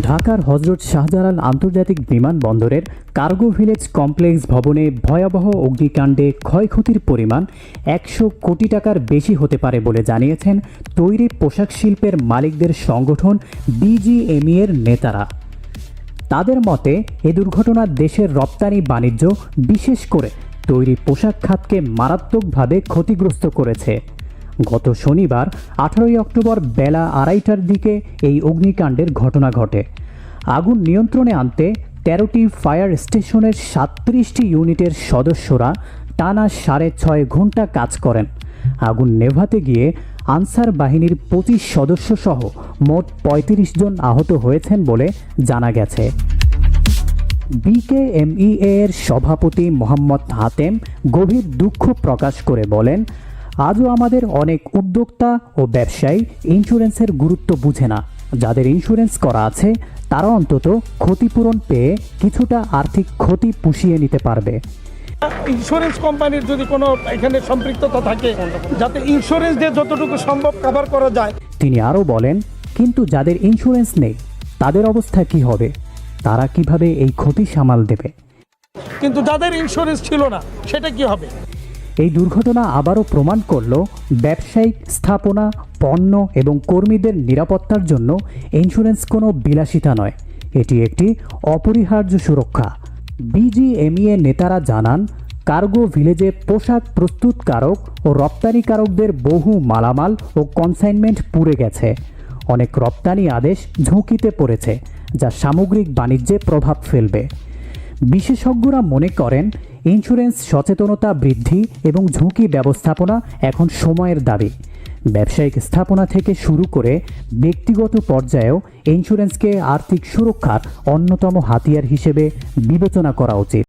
ঢাকার হজরত শাহজালাল আন্তর্জাতিক বিমানবন্দরের কার্গো ভিলেজ কমপ্লেক্স ভবনে ভয়াবহ অগ্নিকাণ্ডে ক্ষয়ক্ষতির পরিমাণ একশো কোটি টাকার বেশি হতে পারে বলে জানিয়েছেন তৈরি পোশাক শিল্পের মালিকদের সংগঠন বিজিএমই এর নেতারা। তাদের মতে, এ দুর্ঘটনা দেশের রপ্তানি বাণিজ্য বিশেষ করে তৈরি পোশাক খাতকে মারাত্মকভাবে ক্ষতিগ্রস্ত করেছে। গত শনিবার আঠারোই অক্টোবর বেলা আড়াইটার দিকে এই অগ্নিকাণ্ডের ঘটনা ঘটে। আগুন নিয়ন্ত্রণে আনতে তেরোটি ফায়ার স্টেশনের সাতত্রিশটি ইউনিটের সদস্যরা টানা সাড়ে ছয় ঘণ্টা কাজ করেন। আগুন নেভাতে গিয়ে আনসার বাহিনীর পঁচিশ সদস্য সহ মোট পঁয়ত্রিশ জন আহত হয়েছেন বলে জানা গেছে। বিকেএমইএ এর সভাপতি মোহাম্মদ হাতেম গভীর দুঃখ প্রকাশ করে বলেন আজও আমাদের অনেক উদ্যোক্তা ও ব্যবসায়ী ইন্স্যুরেন্সের গুরুত্ব বুঝে না। যাদের ইন্স্যুরেন্স করা আছে তারা অন্তত ক্ষতিপূরণ পেয়ে কিছুটা আর্থিক ক্ষতি পুষিয়ে নিতে পারবে। ইন্স্যুরেন্স কোম্পানির যদি কোনো এখানে সম্পৃক্ততা থাকে যাতে ইন্স্যুরেন্স দিয়ে যতটুকু সম্ভব কভার করা যায়। তিনি আরও বলেন কিন্তু যাদের ইন্স্যুরেন্স নেই তাদের অবস্থা কি হবে? তারা কীভাবে এই ক্ষতি সামাল দেবে? কিন্তু যাদের ইন্স্যুরেন্স ছিল না সেটা কি হবে? এই দুর্ঘটনা আবারও প্রমাণ করল ব্যবসায়িক স্থাপনা, পণ্য এবং কর্মীদের নিরাপত্তার জন্য ইন্স্যুরেন্স কোনো বিলাসিতা নয়। এটি একটি অপরিহার্য সুরক্ষা। বিজিএমইএ নেতারা জানান, কার্গো ভিলেজে পোশাক প্রস্তুতকারক ও রপ্তানিকারকদের বহু মালামাল ও কনসাইনমেন্ট পুড়ে গেছে। অনেক রপ্তানি আদেশ ঝুঁকিতে পড়েছে, যা সামগ্রিক বাণিজ্যে প্রভাব ফেলবে। বিশেষজ্ঞরা মনে করেন ইন্স্যুরেন্স সচেতনতা বৃদ্ধি এবং ঝুঁকি ব্যবস্থাপনা এখন সময়ের দাবি। ব্যবসায়িক স্থাপনা থেকে শুরু করে ব্যক্তিগত পর্যায়েও ইন্স্যুরেন্সকে আর্থিক সুরক্ষার অন্যতম হাতিয়ার হিসেবে বিবেচনা করা উচিত।